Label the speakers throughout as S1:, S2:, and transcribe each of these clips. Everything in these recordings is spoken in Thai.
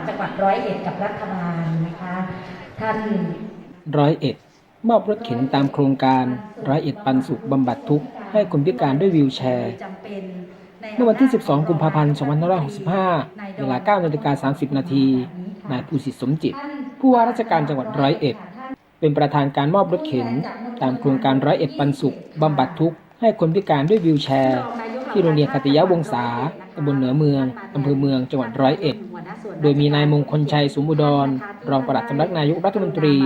S1: รัฐบาลนะคะท่าน
S2: ร้อยเอ็ดมอบรถเข็นตามโครงการร้อยเอ็ดปันสุขบำบัดทุกข์ให้คนพิการด้วยวีลแชร์
S1: จำเป็นใน
S2: เมื่อวันที่ 12 กุมภาพันธ์ 2565 เวลา 9 นาฬิกา 30 นาที นายภูสิทธิ์สมจิต ผู้ว่าราชการจังหวัดร้อยเอ็ด เป็นประธานการมอบรถเข็น ตามโครงการร้อยเอ็ดปันสุขบำบัดทุกข์ให้คนพิการด้วยวีลแชร์ ที่โรงเรียนคติยวงศาตำบลเหนือเมืองอำเภอเมือง จังหวัดร้อยเอ็ด โดยมีนายมงคลชัยสุมอุดร รองปลัดสำนักนายกรัฐมนตรี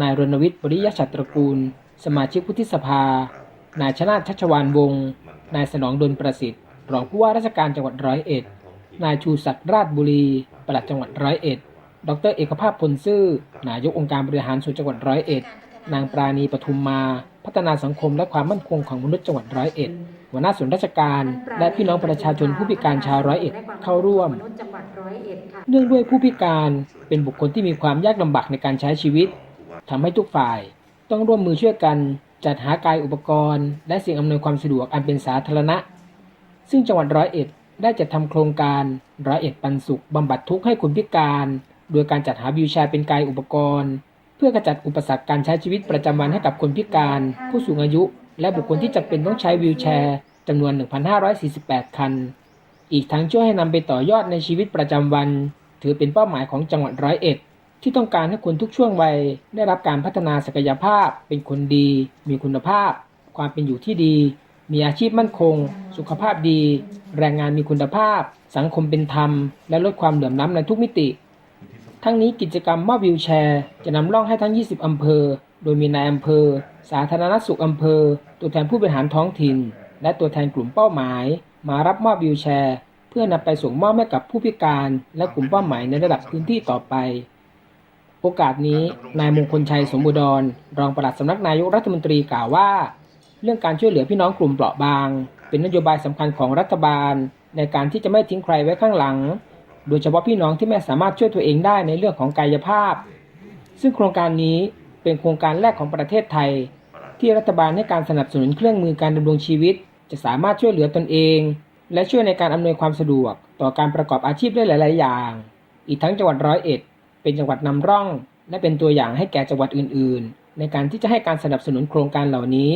S2: นายรณวิทย์ปริยชัตรกูล สมาชิกวุฒิสภา นายชนาชชัชวานวงศ์ นายสนองดลประสิทธิ์ รองผู้ว่าราชการจังหวัดร้อยเอ็ด นายชูศักดิ์ราชบุรี ปลัดจังหวัดร้อยเอ็ด ดรเอกภาพพลซื่อ นายกองค์การบริหารส่วนจังหวัดร้อยเอ็ด นางปราณีปทุมมา พัฒนาสังคมและความมั่นคงของมนุษย์จังหวัดร้อยเอ็ด หัวหน้าส่วนราชการ และพี่น้องประชาชนผู้พิการชาวร้อยเอ็ดเข้าร่วม
S1: จังหวัดร้อยเอ็ดค่ะ
S2: เนื่องด้วยผู้พิการเป็นบุคคลที่มีความยากลำบากในการใช้ชีวิตทำให้ทุกฝ่ายต้องร่วมมือช่วยกัน จัดหากายอุปกรณ์ และสิ่งอำนวยความสะดวกอันเป็นสาธารณะ ซึ่งจังหวัดร้อยเอ็ดได้จัดทำโครงการร้อยเอ็ดปันสุขบำบัดทุกข์ให้คนพิการ โดยการจัดหาวิวแชร์เป็นกายอุปกรณ์ เพื่อกระจัดอุปสรรคการใช้ชีวิตประจำวันให้กับคนพิการ ผู้สูงอายุ และบุคคลที่จำเป็นต้องใช้วิวแชร์จำนวน 1,548 คัน อีกทั้งช่วยให้นำไปต่อยอดในชีวิตประจำวัน ถือเป็นเป้าหมายของจังหวัดร้อยเอ็ด ที่ต้องการให้คนทุกช่วงวัย ได้รับการพัฒนาศักยภาพ เป็นคนดี มีคุณภาพ ความเป็นอยู่ที่ดี มีอาชีพมั่นคง สุขภาพดี แรงงานมีคุณภาพ สังคมเป็นธรรม และลดความเหลื่อมล้ำในทุกมิติ ทั้งนี้กิจกรรมมอบวิวแชร์ จะนำร่องให้ทั้ง 20 อำเภอ โดยมีนายอำเภอ สาธารณสุขอำเภอ ตัวแทนผู้บริหารท้องถิ่น และตัวแทนกลุ่มเป้าหมาย มารับมอบวิวแชร์ เพื่อนำไปส่งมอบให้กับผู้พิการ และกลุ่มเป้าหมายในระดับพื้นที่ต่อไป โอกาสนี้นายมงคลชัยสมบูรณ์ รองปลัดสำนักนายกรัฐมนตรีกล่าวว่า เรื่องการช่วยเหลือพี่น้องกลุ่มเปราะบาง เป็นนโยบายสำคัญของรัฐบาล ในการที่จะไม่ทิ้งใครไว้ข้างหลัง โดยเฉพาะพี่น้องที่ไม่สามารถช่วยตัวเองได้ในเรื่องของกายภาพ ซึ่งโครงการนี้ เป็นโครงการแรกของประเทศไทย ที่รัฐบาลให้การสนับสนุนเครื่องมือการดำรงชีวิต จะสามารถช่วยเหลือตนเอง และช่วยในการอำนวยความสะดวก ต่อการประกอบอาชีพได้หลาย ๆ อย่าง อีกทั้งจังหวัดร้อยเอ็ด เป็นจังหวัดนำร่อง และเป็นตัวอย่างให้แก่จังหวัดอื่น ๆ ในการที่จะให้การสนับสนุนโครงการเหล่านี้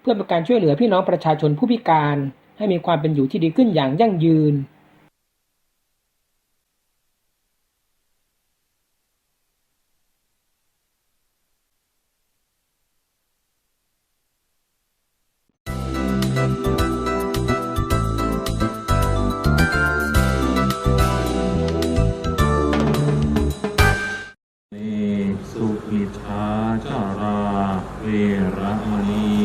S2: เพื่อเป็นการช่วยเหลือพี่น้องประชาชนผู้พิการ ให้มีความเป็นอยู่ที่ดีขึ้นอย่างยั่งยืน
S3: สุขิทาจาราเวระมณี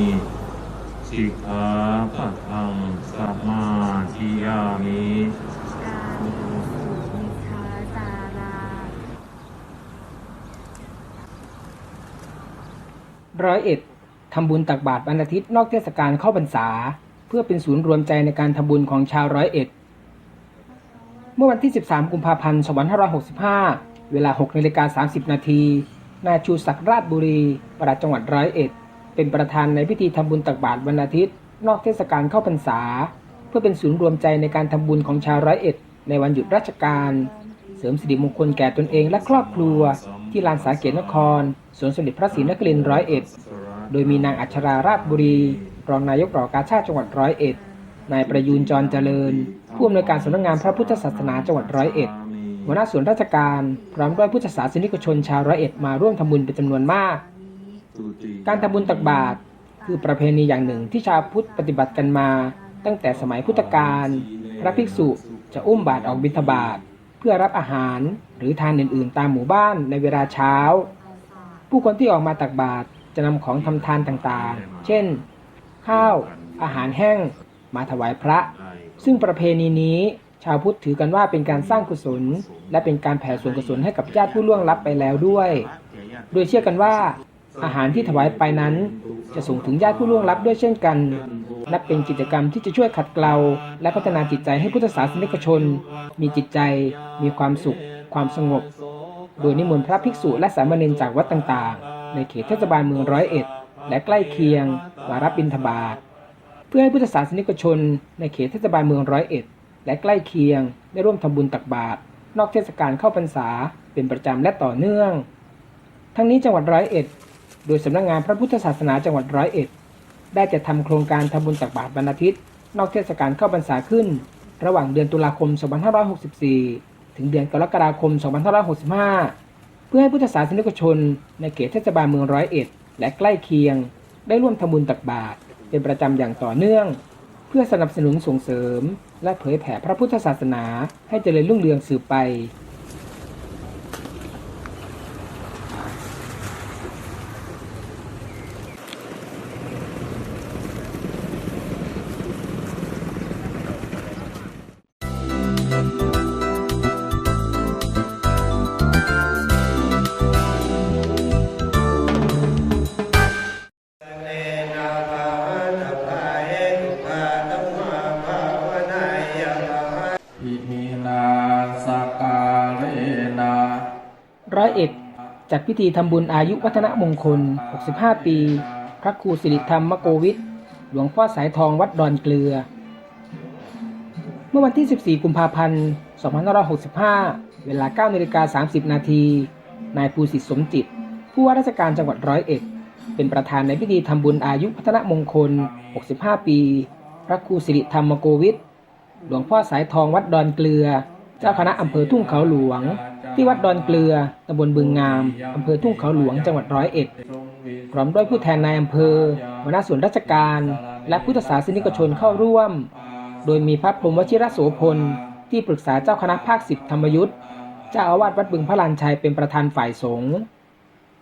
S3: สิกขาปะทังสมาธิยามิ
S2: ร้อยเอ็ดทำบุญตักบาตรวันอาทิตย์นอกเทศกาลเข้าพรรษา เพื่อเป็นศูนย์รวมใจในการทำบุญของชาวร้อยเอ็ด เมื่อวันที่ 13 กุมภาพันธ์ 2565 เวลา 6นาฬิกา30 นาที นายชูศักดิ์ราชบุรีปลัดจังหวัดร้อยเอ็ด เป็นประธานในพิธีทำบุญตักบาตรวันอาทิตย์ นอกเทศกาลเข้าพรรษา เพื่อเป็นศูนย์รวมใจในการทำบุญของชาวร้อยเอ็ด ในวันหยุดราชการ เสริมสิริมงคลแก่ตนเองและครอบครัว ที่ลานสาเกตนครสวนสมเด็จพระศรีนครินทร์ร้อยเอ็ด โดยมีนางอัชราราชบุรี รองนายกหล่ากาชาติจังหวัดร้อยเอ็ดนายประยูนจรเจริญ ผู้อำนวยการสำนักงานพระพุทธศาสนาจังหวัดร้อยเอ็ด หัวหน้าส่วนราชการพร้อมด้วยพุทธศาสนิกชนชาวร้อยเอ็ดมาร่วมทำบุญเป็นจำนวนมาก การทำบุญตักบาตรคือประเพณีอย่างหนึ่งที่ชาวพุทธปฏิบัติกันมา ตั้งแต่สมัยพุทธกาลพระภิกษุจะอุ้มบาตรออกบิณฑบาตเพื่อรับอาหารหรือทานอื่นๆ ตามหมู่บ้านในเวลาเช้า ผู้คนที่ออกมาตักบาตรจะนำของทำทานต่างๆ เช่น ข้าว อาหารแห้ง มาถวายพระ ซึ่งประเพณีนี้ ชาวพุทธถือกันว่าเป็นการสร้างกุศล และเป็นการแผ่ส่วนกุศลให้กับญาติผู้ล่วงลับไปแล้วด้วย โดยเชื่อกันว่า อาหารที่ถวายไปนั้น จะส่งถึงญาติผู้ล่วงลับด้วยเช่นกัน นับเป็นกิจกรรมที่จะช่วยขัดเกลา และพัฒนาจิตใจให้พุทธศาสนิกชน มีจิตใจ มีความสุข ความสงบ โดยนิมนต์พระภิกษุและสามเณรจากวัดต่างๆ ในเขตเทศบาลเมืองร้อยเอ็ด และใกล้เคียงมารับบิณฑบาตเพื่อให้พุทธศาสนิกชน ในเขตเทศบาลเมืองร้อยเอ็ด และใกล้เคียงได้ร่วมทำบุญตักบาตรนอกเทศกาลเข้าพรรษาเป็นประจำและต่อเนื่อง ทั้งนี้จังหวัดร้อยเอ็ด โดยสำนักงานพระพุทธศาสนาจังหวัดร้อยเอ็ด ได้จัดทำโครงการทำบุญตักบาตรบรรณอาทิตย์ นอกเทศกาลเข้าพรรษาขึ้น ระหว่างเดือนตุลาคม 2564 ถึงเดือนกรกฎาคม 2565 เพื่อให้พุทธศาสนิกชน ในเขตเทศบาลเมืองร้อยเอ็ด และใกล้เคียง ได้ร่วมทำบุญตักบาตรเป็นประจำอย่างต่อเนื่อง เพื่อสนับสนุนส่งเสริม และเผยแผ่พระพุทธศาสนาให้เจริญรุ่งเรืองสืบไป ร้อยเอ็ดจัดพิธีทำบุญอายุวัฒนมงคล 65 ปี พระครูสิริธรรมมโกวิทหลวงพ่อสายทองวัดดอนเกลือ เมื่อวันที่ 14 กุมภาพันธ์ 2565 เวลา 9นาฬิกา30 นาที นายภูสิทธิสมจิต ผู้ว่าราชการจังหวัดร้อยเอ็ด เป็นประธานในพิธีทำบุญอายุพัฒนมงคล 65 ปี พระครูสิริธรรมโกวิทหลวงพ่อสายทองวัดดอนเกลือ จ้าคณะอำเภอทุ่งเขาหลวง ที่วัดดอนเกลือตำบลบึงงามอำเภอทุ่งเขาหลวงจังหวัดร้อยเอ็ดพร้อมด้วยผู้แทนนายอำเภอหัวหน้าส่วนราชการ และพุทธศาสนิกชนเข้าร่วม โดยมีพระพรหมวชิรโสพล ที่ปรึกษาเจ้าคณะภาคสิบธรรมยุทธ์เจ้าอาวาสวัดบึงพระลานชัยเป็นประธานฝ่ายสงฆ์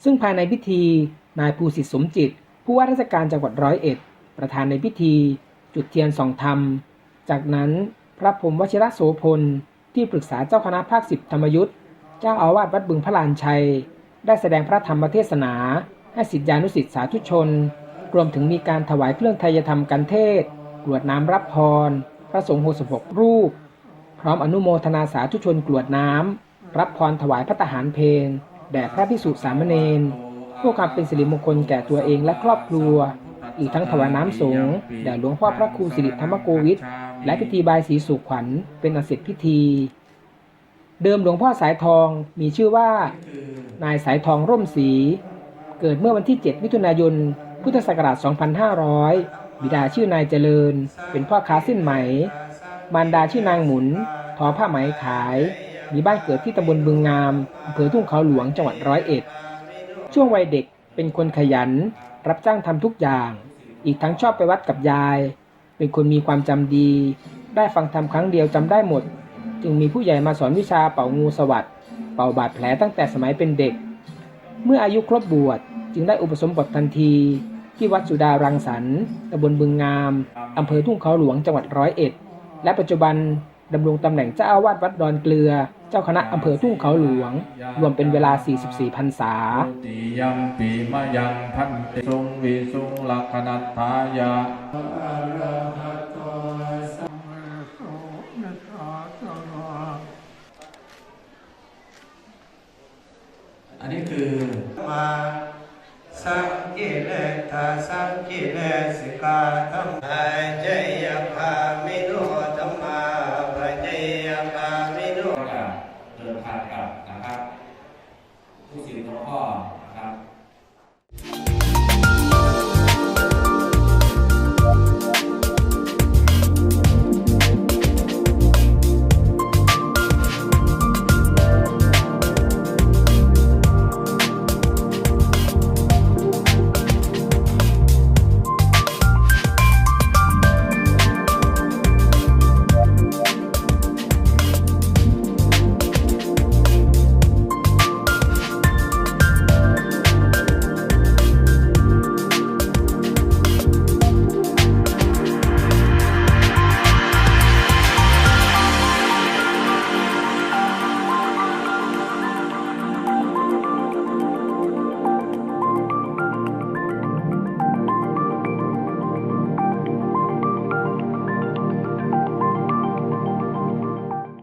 S2: ซึ่งภายในพิธีนายภูสิทธิสมจิต ผู้ว่าราชการจังหวัดร้อยเอ็ด ประธานในพิธี จุดเทียนสองธรรม จากนั้นพระพรหมวชิรโสพล ที่ปรึกษาเจ้าคณะภาคสิบธรรมยุทธ์เจ้าอาวาสวัดบึงพระลานชัย ได้แสดงพระธรรมเทศนา ให้สิทธิานุสิทธิสาธุชน รวมถึงมีการถวายเครื่องไทยธรรมกันเทศกรวดน้ำรับพร พระสงฆ์66รูป พร้อมอนุโมทนาสาธุชนกรวดน้ำรับพรถวายพระทหารเพลแด่พระพิสุสามเณรเพื่อความเป็นสิริมงคลแก่ตัวเองและครอบครัว อีกทั้งถวายน้ำสงฆ์แด่หลวงพ่อพระครูสิริธรรมโกวิท และพิธีบายสีสู่ขวัญเป็นอันเสร็จพิธี เดิมหลวงพ่อสายทองมีชื่อว่า นายสายทองร่มศรีเกิดเมื่อวันที่ 7 มิถุนายน พุทธศักราช 2500 บิดาชื่อนายเจริญ เป็นพ่อค้าสิ้นไหม มารดาชื่อนางหมุน ทอผ้าไหมขาย มีบ้านเกิดที่ตำบลบึงงามอำเภอทุ่งเขาหลวงจังหวัดร้อยเอ็ด ช่วงวัยเด็กเป็นคนขยัน รับจ้างทำทุกอย่าง อีกทั้งชอบไปวัดกับยาย เป็นคนมีความจำดี ได้ฟังธรรมครั้งเดียวจำได้หมด จึงมีผู้ใหญ่มาสอนวิชาเป่างูสวัสด์เป่าบาดแผลตั้งแต่สมัยเป็นเด็ก เมื่ออายุครบบวชจึงได้อุปสมบททันที ที่วัดสุดารังสรรค์ตำบลบึงงามอำเภอทุ่งเขาหลวงจังหวัดร้อยเอ็ด และปัจจุบัน ดำรงตำแหน่งเจ้าอาวาสวัดดอนเกลือ เจ้าคณะอำเภอทุ่งเขาหลวง รวมเป็นเวลา 44พรรษา
S4: ติยัมปีมะยังพันติสุงวิสุงลักขณัตถายะอันนี้คือ
S5: มาสังกิเลสาสังกิเลสิกาธรรมหายใจยภามิ